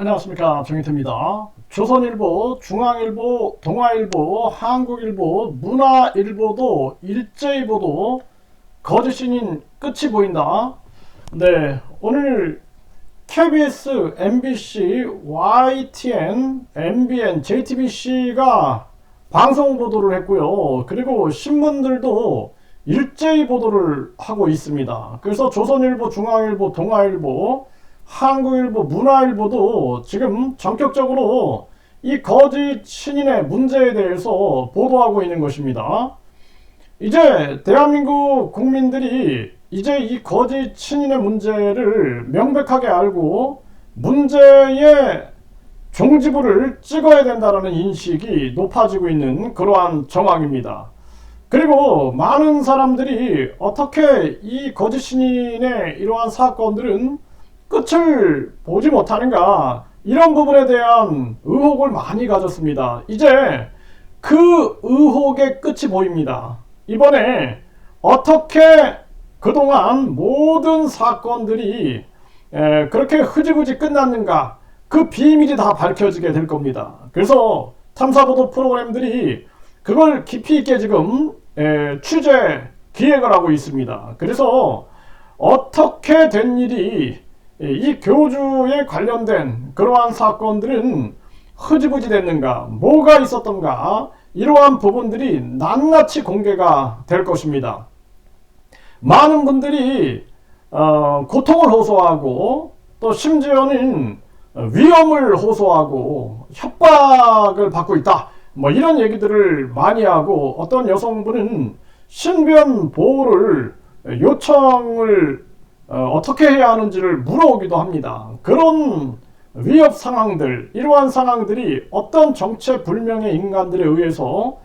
안녕하십니까 정인태입니다. 조선일보, 중앙일보, 동아일보, 한국일보, 문화일보도 일제히 보도 거짓신인 끝이 보인다. 네, 오늘 KBS, MBC, YTN, MBN, JTBC가 방송 보도를 했고요. 그리고 신문들도 일제히 보도를 하고 있습니다. 그래서 조선일보, 중앙일보, 동아일보, 한국일보, 문화일보도 지금 전격적으로 이 거짓 신인의 문제에 대해서 보도하고 있는 것입니다. 이제 대한민국 국민들이 이제 이 거짓 신인의 문제를 명백하게 알고 문제의 종지부를 찍어야 된다는 인식이 높아지고 있는 그러한 정황입니다. 그리고 많은 사람들이 어떻게 이 거짓 신인의 이러한 사건들은 끝을 보지 못하는가 이런 부분에 대한 의혹을 많이 가졌습니다. 이제 그 의혹의 끝이 보입니다. 이번에 어떻게 그동안 모든 사건들이 에, 그렇게 흐지부지 끝났는가 그 비밀이 다 밝혀지게 될 겁니다. 그래서 탐사보도 프로그램들이 그걸 깊이 있게 지금 에, 취재 기획을 하고 있습니다. 그래서 어떻게 된 일이 이 교주에 관련된 그러한 사건들은 흐지부지 됐는가, 뭐가 있었던가, 이러한 부분들이 낱낱이 공개가 될 것입니다. 많은 분들이 어, 고통을 호소하고 또 심지어는 위험을 호소하고 협박을 받고 있다. 뭐 이런 얘기들을 많이 하고 어떤 여성분은 신변 보호를 요청을 어, 떻게 해야 하는지를 물어오기도 합니다. 그런 위협 상황들, 이러한 상황들이 어떤 정체불명의 인간들에 의해서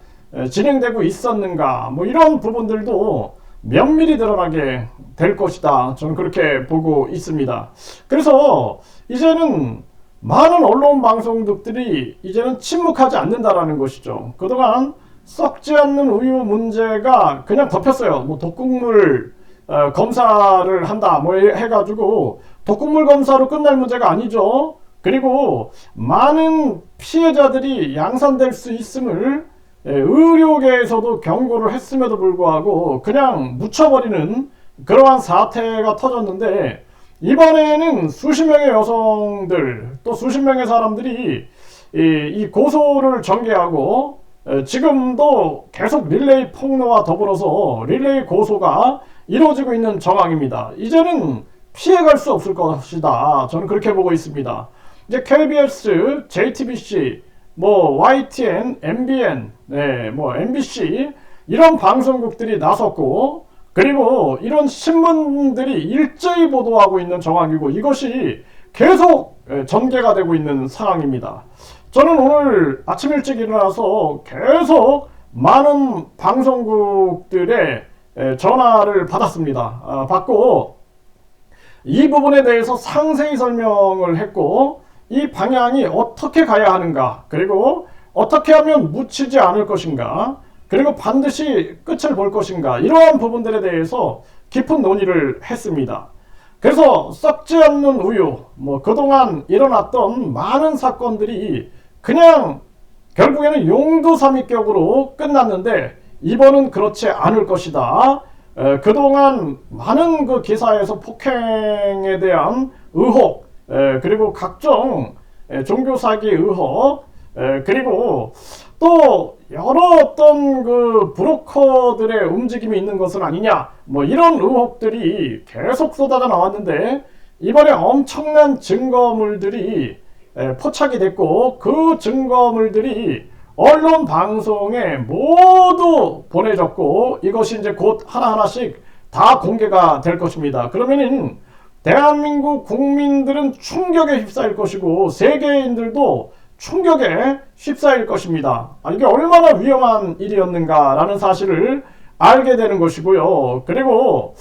진행되고 있었는가, 뭐 이런 부분들도 면밀히 드러나게 될 것이다. 저는 그렇게 보고 있습니다. 그래서 이제는 많은 언론 방송국들이 이제는 침묵하지 않는다라는 것이죠. 그동안 썩지 않는 우유 문제가 그냥 덮였어요. 뭐 독국물 어, 검사를 한다 뭐 해가지고 독극물 검사로 끝날 문제가 아니죠. 그리고 많은 피해자들이 양산될 수 있음을 예, 의료계에서도 경고를 했음에도 불구하고 그냥 묻혀버리는 그러한 사태가 터졌는데 이번에는 수십 명의 여성들 또 수십 명의 사람들이 이, 고소를 전개하고 예, 지금도 계속 릴레이 폭로와 더불어서 릴레이 고소가 이루어지고 있는 정황입니다. 이제는 피해갈 수 없을 것이다. 저는 그렇게 보고 있습니다. 이제 KBS, JTBC, 뭐 YTN, MBN, 네, 뭐 MBC 이런 방송국들이 나섰고 그리고 이런 신문들이 일제히 보도하고 있는 정황이고 이것이 계속 예, 전개가 되고 있는 상황입니다. 저는 오늘 아침 일찍 일어나서 계속 많은 방송국들의 전화를 받았습니다. 아, 받고 이 부분에 대해서 상세히 설명을 했고 이 방향이 어떻게 가야 하는가 그리고 어떻게 하면 묻히지 않을 것인가 그리고 반드시 끝을 볼 것인가 이러한 부분들에 대해서 깊은 논의를 했습니다. 그래서 썩지 않는 우유 뭐 그동안 일어났던 많은 사건들이 그냥 결국에는 용두삼미격으로 끝났는데 이번은 그렇지 않을 것이다. 에, 그동안 많은 그 기사에서 폭행에 대한 의혹, 에, 그리고 각종 에, 종교 사기 의혹, 에, 그리고 또 여러 어떤 그 브로커들의 움직임이 있는 것은 아니냐, 뭐 이런 의혹들이 계속 쏟아져 나왔는데 이번에 엄청난 증거물들이 에, 포착이 됐고 그 증거물들이 언론 방송에 모두 보내졌고 이것이 이제 곧 하나하나씩 다 공개가 될 것입니다. 그러면은 대한민국 국민들은 충격에 휩싸일 것이고 세계인들도 충격에 휩싸일 것입니다. 아, 이게 얼마나 위험한 일이었는가라는 사실을 알게 되는 것이고요. 그리고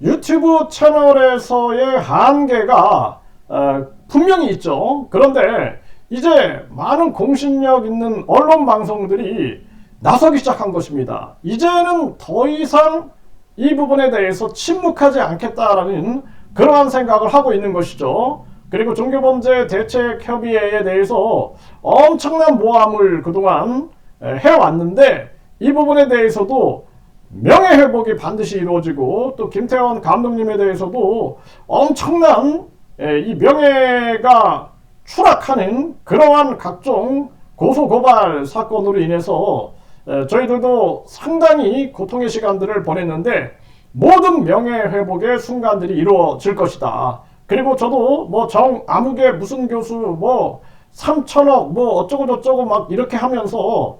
유튜브 채널에서의 한계가 어, 분명히 있죠. 그런데 이제 많은 공신력 있는 언론 방송들이 나서기 시작한 것입니다. 이제는 더 이상 이 부분에 대해서 침묵하지 않겠다라는 그러한 생각을 하고 있는 것이죠. 그리고 종교범죄 대책협의회에 대해서 엄청난 모함을 그동안 에, 해왔는데 이 부분에 대해서도 명예회복이 반드시 이루어지고 또 김태원 감독님에 대해서도 엄청난 에, 이 명예가 추락하는 그러한 각종 고소고발 사건으로 인해서 에, 저희들도 상당히 고통의 시간들을 보냈는데 모든 명예회복의 순간들이 이루어질 것이다. 그리고 저도 뭐 정 아무개 무슨 교수 뭐 3천억 뭐 어쩌고 저쩌고 막 이렇게 하면서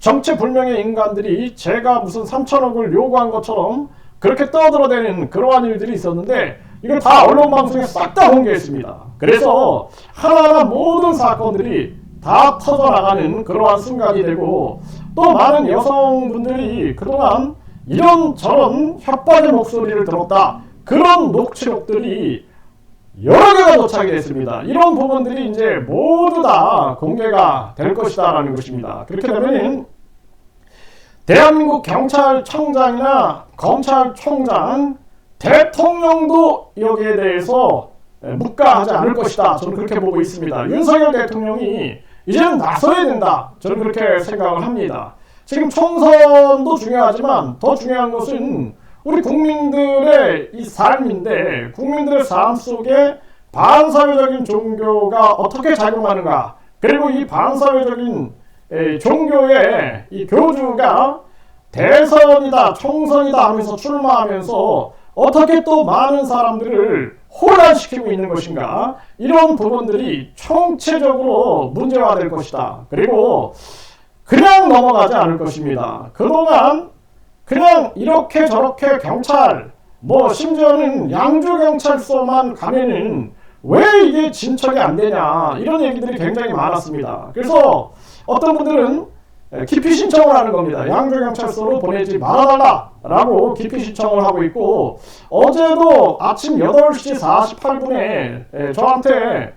정체불명의 인간들이 제가 무슨 3천억을 요구한 것처럼 그렇게 떠들어대는 그러한 일들이 있었는데 이걸 다 언론 방송에 싹다 공개했습니다. 그래서 하나하나 모든 사건들이 다 터져나가는 그러한 순간이 되고 또 많은 여성분들이 그동안 이런 저런 협박의 목소리를 들었다. 그런 녹취록들이 여러 개가 도착이 됐습니다. 이런 부분들이 이제 모두 다 공개가 될 것이다라는 것입니다. 그렇게 되면 대한민국 경찰청장이나 검찰총장, 대통령도 여기에 대해서 묵과하지 않을 것이다. 저는 그렇게 보고 있습니다. 윤석열 대통령이 이제는 나서야 된다. 저는 그렇게 생각을 합니다. 지금 총선도 중요하지만 더 중요한 것은 우리 국민들의 이 삶인데 국민들의 삶 속에 반사회적인 종교가 어떻게 작용하는가 그리고 이 반사회적인 에, 종교의 이 교주가 대선이다 총선이다 하면서 출마하면서 어떻게 또 많은 사람들을 혼란시키고 있는 것인가? 이런 부분들이 총체적으로 문제화될 것이다. 그리고 그냥 넘어가지 않을 것입니다. 그동안 그냥 이렇게 저렇게 경찰 뭐 심지어는 양주 경찰서만 가면은 왜 이게 진척이 안 되냐 이런 얘기들이 굉장히 많았습니다. 그래서 어떤 분들은 기피 신청을 하는 겁니다. 양주 경찰서로 보내지 말아달라라고 기피 신청을 하고 있고 어제도 아침 8시 48분에 저한테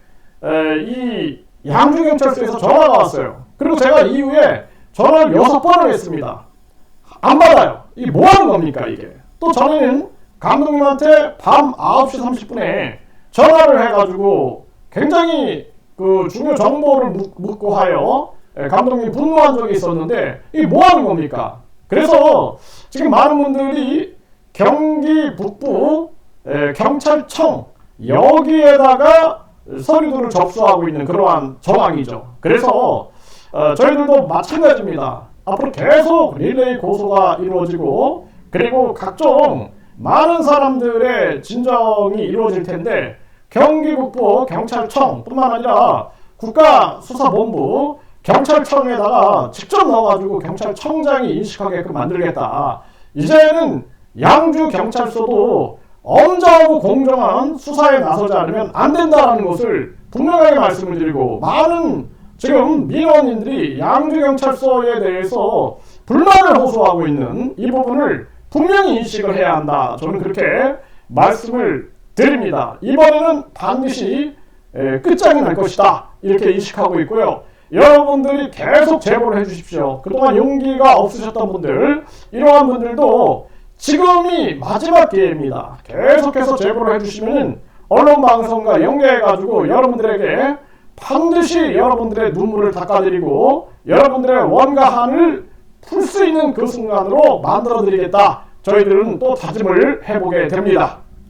이 양주 경찰서에서 전화가 왔어요. 그리고 제가 이후에 전화를 6번을 했습니다. 안 받아요. 이게 뭐 하는 겁니까, 이게? 또 전에는 감독님한테 밤 9시 30분에 전화를 해가지고 굉장히 그 중요 정보를 묻고 하여 예, 감독님이 분노한 적이 있었는데 이게 뭐 하는 겁니까? 그래서 지금 많은 분들이 경기 북부 예, 경찰청 여기에다가 서류들을 접수하고 있는 그러한 정황이죠. 그래서 어, 저희들도 마찬가지입니다. 앞으로 계속 릴레이 고소가 이루어지고 그리고 각종 많은 사람들의 진정이 이루어질 텐데 경기북부 경찰청뿐만 아니라 국가수사본부 경찰청에다가 직접 넣어가지고 경찰청장이 인식하게끔 만들겠다. 이제는 양주 경찰서도 엄정하고 공정한 수사에 나서지 않으면 안 된다라는 것을 분명하게 말씀을 드리고 많은 지금 민원인들이 양주 경찰서에 대해서 불만을 호소하고 있는 이 부분을 분명히 인식을 해야 한다. 저는 그렇게 말씀을 드립니다. 이번에는 반드시 끝장이 날 것이다. 이렇게 인식하고 있고요. 여러분들이 계속 제보를 해주십시오. 그동안 용기가 없으셨던 분들, 이러한 분들도 지금이 마지막 기회입니다. 계속해서 제보를 해주시면 언론방송과 연계해가지고 여러분들에게 반드시 여러분들의 눈물을 닦아드리고 여러분들의 원가한을 풀 수 있는 그 순간으로 만들어드리겠다. 저희들은 또 다짐을 해보게 됩니다.